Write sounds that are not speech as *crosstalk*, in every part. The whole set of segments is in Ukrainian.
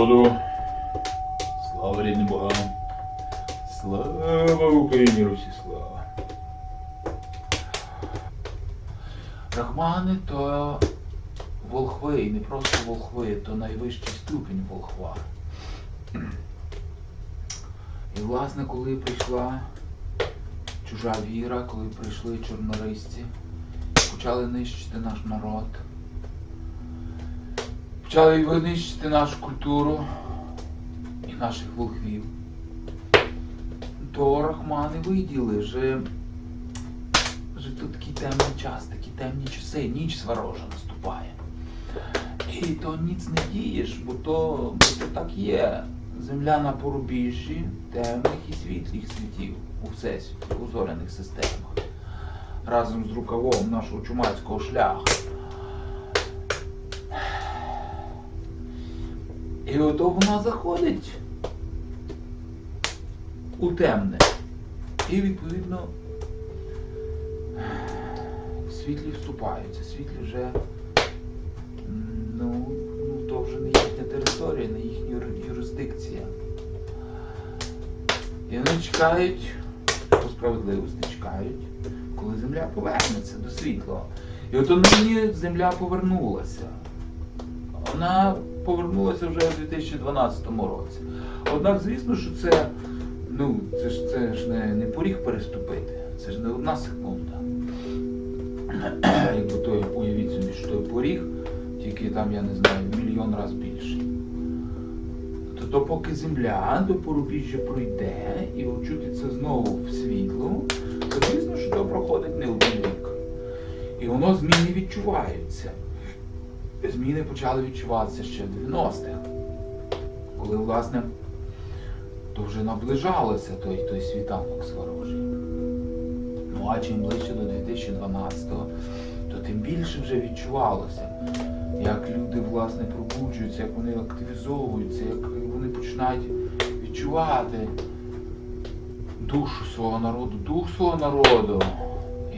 народу. Слава рідним богам. Слава Україні, Русі, слава. Рахмани то волхви, і не просто волхви, то найвищий ступінь волхва. І власне, коли прийшла чужа віра, коли прийшли чорнорисці, почали нищити наш народ, почали винищити нашу культуру і наших волхвів, то рахмани виділи, що, що тут такий темний час, такі темні часи, ніч сворожа наступає. І то ніц не дієш, бо то, бо то так є. Земля на порубіжжі темних і світлих світів у всесвіті, у зоряних системах. Разом з рукавом нашого чумацького шляху. І ото вона заходить у темне. І відповідно світлі вступаються. Світлі вже ну, ну то вже не їхня територія, не їхня юрисдикція. І вони чекають, по справедливості чекають, коли земля повернеться до світла. І от нині земля повернулася. Вона повернулася вже у 2012 році. Однак, звісно, що це, ну, це ж це ж не, не поріг переступити, це ж не одна секунда. Якби той, уявіть собі, що той поріг, тільки там, я не знаю, мільйон разів більший. То, поки земля до порубіжжя пройде і очутиться знову в світло, то звісно, що то проходить не один рік. І воно зміни відчуваються. Зміни почали відчуватися ще в 90-х, коли, власне, то вже наближалося той, той світанок сворожий. Ну а чим ближче до 2012-го, то тим більше вже відчувалося, як люди власне пробуджуються, як вони активізовуються, як вони починають відчувати душу свого народу, дух свого народу,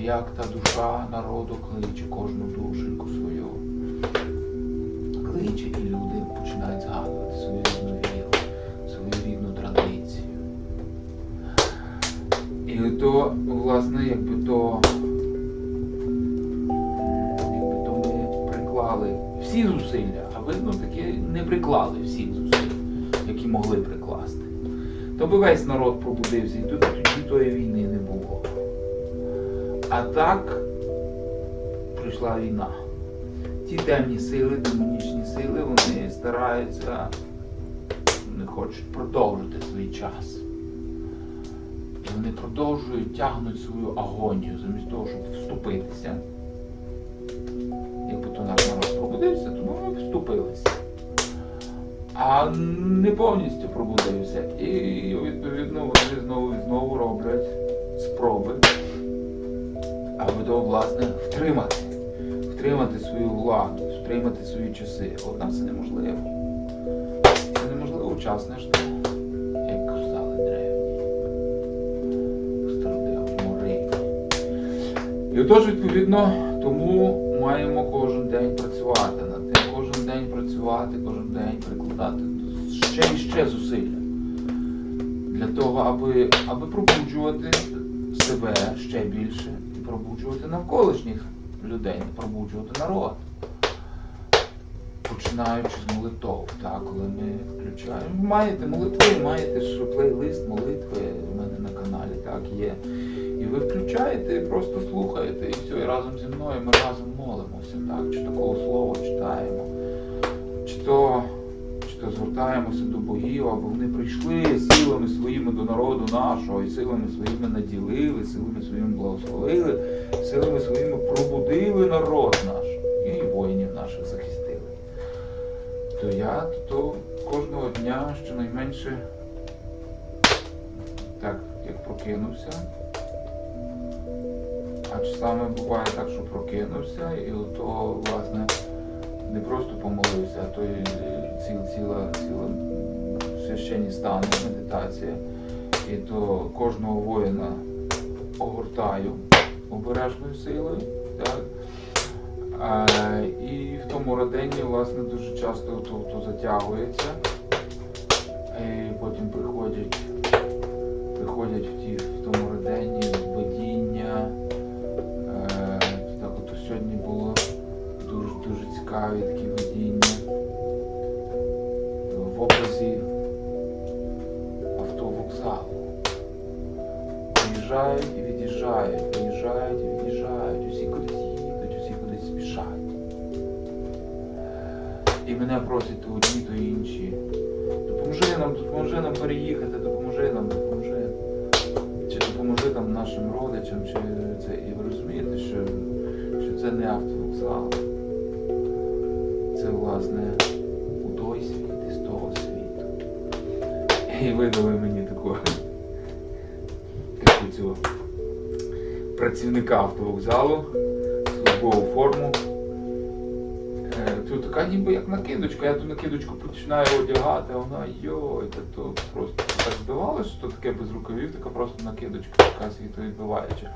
як та душа народу кличе кожну душеньку свою. Кличе, і люди починають згадувати свою рідну віру, свою рідну традицію. І то, власне, якби то, якби то ми приклали всі зусилля, а видно таки не приклали всіх зусиль, які могли прикласти. То би весь народ пробудився, і тоді тої війни не було. А так прийшла війна. Ті темні сили, демонічні сили, вони стараються, вони хочуть продовжити свій час. І вони продовжують тягнуть свою агонію, замість того, щоб вступитися. Якби то наш народ пробудився, то ми вступилися. А не повністю пробудився. І відповідно вони знову і знову роблять спроби, аби то, власне, втримати. Втримати свою владу, втримати свої часи. Однак це неможливо. Це неможливо час не жде, як казали древні. В стародавньому І отож, відповідно, тому маємо кожен день працювати над тим, кожен день працювати, кожен день прикладати ще і ще зусилля. Для того, аби, аби пробуджувати себе ще більше і пробуджувати навколишніх людей, пробуджувати народ. Починаючи з молитов, так, коли ми включаємо. Маєте молитви, маєте що плейлист молитви в мене на каналі, так, є. І ви включаєте, і просто слухаєте, і все, і разом зі мною ми разом молимося, так, чи такого слова читаємо, чи то, то звертаємося до богів, аби вони прийшли силами своїми до народу нашого, і силами своїми наділили, силами своїми благословили, силами своїми пробудили народ наш і воїнів наших захистили. То я то кожного дня щонайменше так, як прокинувся. А часами буває так, що прокинувся, і ото, власне, не просто помолився, а то й ціл, ціла, ціла священні стани, медитація. І то кожного воїна огортаю обережною силою. Так? А, і в тому родині, власне, дуже часто то, то затягується. І мене просять то одні, то інші. Допоможи нам, допоможи нам переїхати, допоможи нам, допоможи. Чи допоможи там нашим родичам, чи це. І ви розумієте, що, що це не автовокзал. Це власне у той світ із того світу. І видали мені таку, таку цю працівника автовокзалу, службову форму. Така ніби як накидочка, я ту накидочку починаю одягати, а вона йой, та то просто так здавалося, що таке без рукавів, така просто накидочка, така світовідбиваюча.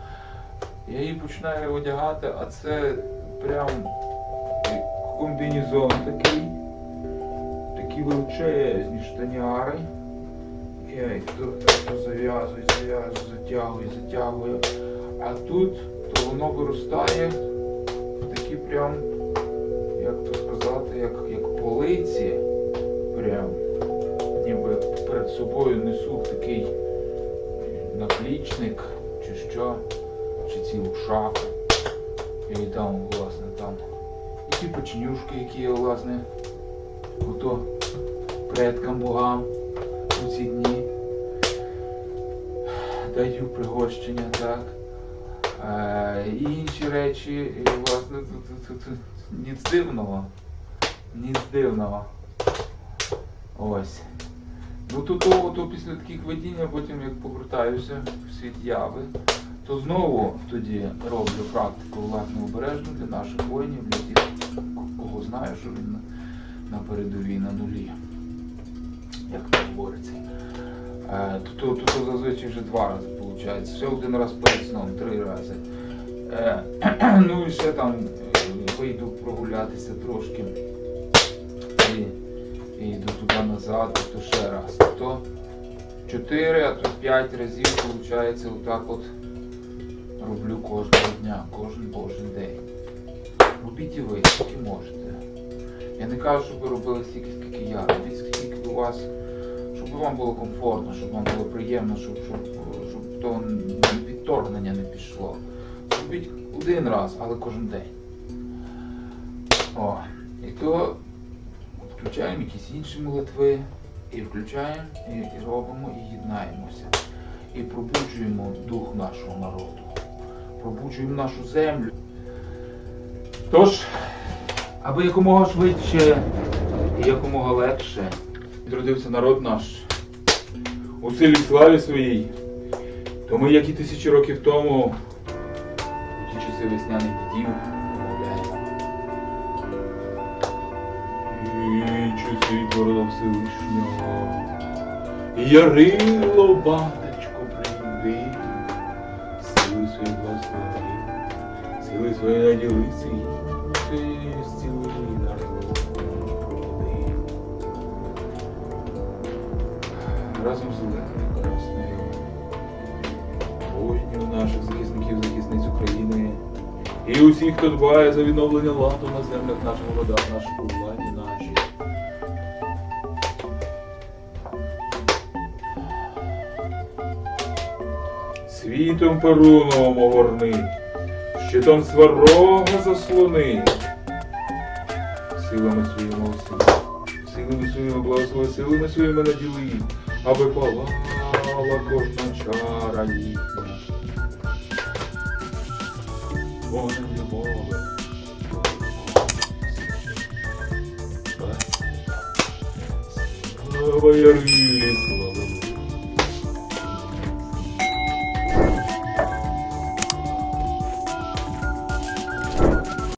Я її починаю одягати, а це прям комбінезон такий, такі величезні штаняри. Я їх зав'язую, зав'язую, затягую, затягую. А тут то воно виростає такі прям як то як, як полиці, прям, ніби перед собою несу такий наплічник, чи що, чи цілу шафу. І там, власне, там і ті печенюшки, які я, власне, ото предкам богам у ці дні даю пригощення, так. Е, і інші речі, і, власне, тут, тут, тут, ніц дивного. Ніц дивного. Ось. Ну то, то, то після таких видінь, потім як повертаюся в світ яви, то знову тоді роблю практику власне обережну для наших воїнів, для тих, кого знаю, що він на, на передовій на нулі. Як то говориться. Е, то, то, то, то зазвичай вже два рази виходить. Ще один раз перед сном, три рази. Е, *clears throat* ну і ще там е, вийду прогулятися трошки. І, йду туди назад, то ще раз. То 4, а то 5 разів виходить отак от роблю кожного дня, кожен божий день. Робіть і ви, скільки можете. Я не кажу, щоб ви робили стільки, скільки я. Робіть скільки у вас, щоб вам було комфортно, щоб вам було приємно, щоб, щоб, щоб то відторгнення не пішло. Робіть один раз, але кожен день. О, і то включаємо якісь інші молитви, і включаємо, і, і робимо, і єднаємося. І пробуджуємо дух нашого народу. Пробуджуємо нашу землю. Тож, аби якомога швидше і якомога легше відродився народ наш у силі славі своїй, то ми, як і тисячі років тому, у ті часи весняних дідів, Борода Всевишнього, ярило батечко прийди, сили свої благослови, сили свої наділи ти зціли народ. Разом з Оленою Красною, воїнів наших захисників, захисниць України. І усіх, хто дбає за відновлення ладу на землях наших водах, наших у владі нашій. Світом перуновим огорни, щитом сварога заслони, силами своїми осили, силами своїми благослови, силами своїми наділи, аби палала кожна чара їхня. Вогнем не. Слава Ярилі, слава